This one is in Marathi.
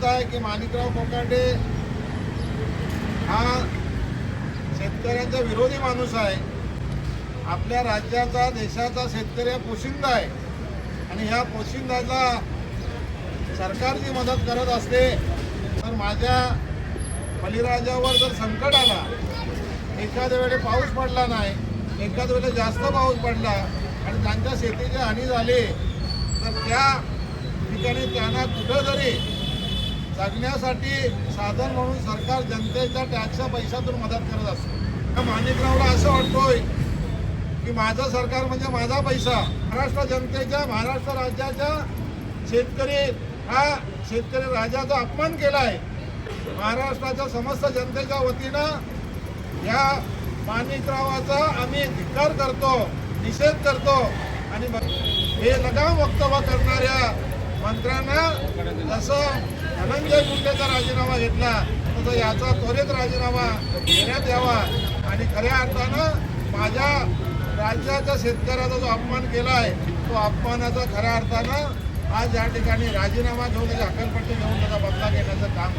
मत आहे की माणिकराव कोकाटे हा शेतकऱ्यांचा विरोधी माणूस आहे. आपल्या राज्याचा देशाचा शेतकरी हा पोशिंदा आहे. आणि ह्या पोशिंदाला सरकार जी मदत करत असते. तर माझ्या बलिराजावर जर संकट आला एखाद्या वेळे पाऊस पडला नाही एखाद्या वेळेला जास्त पाऊस पडला आणि त्यांच्या शेतीची हानी झाली तर त्या ठिकाणी त्यांना कुठं जरी जगण्यासाठी साधन म्हणून सरकार जनतेच्या टॅक्सच्या पैशातून मदत करत असते. त्या माणिकरावला असं वाटतोय की माझं सरकार म्हणजे माझा पैसा. महाराष्ट्र जनतेच्या महाराष्ट्र राज्याच्या शेतकरी हा शेतकरी राजाचा अपमान केला आहे महाराष्ट्राच्या समस्त जनतेच्या वतीनं या माणिकरावाचा आम्ही धिक्कार करतो निषेध करतो आणि हे लगाम वक्तव्य करणाऱ्या मंत्र्यांना जसं धनंजय मुंडेचा राजीनामा घेतला तसं याचा त्वरित राजीनामा घेण्यात यावा. आणि खऱ्या अर्थानं माझ्या राज्याच्या शेतकऱ्याचा जो अपमान केला आहे तो अपमानाचा खऱ्या अर्थानं आज या ठिकाणी राजीनामा घेऊन त्याची अकलपट्टी घेऊन त्याचा बदला घेण्याचं काम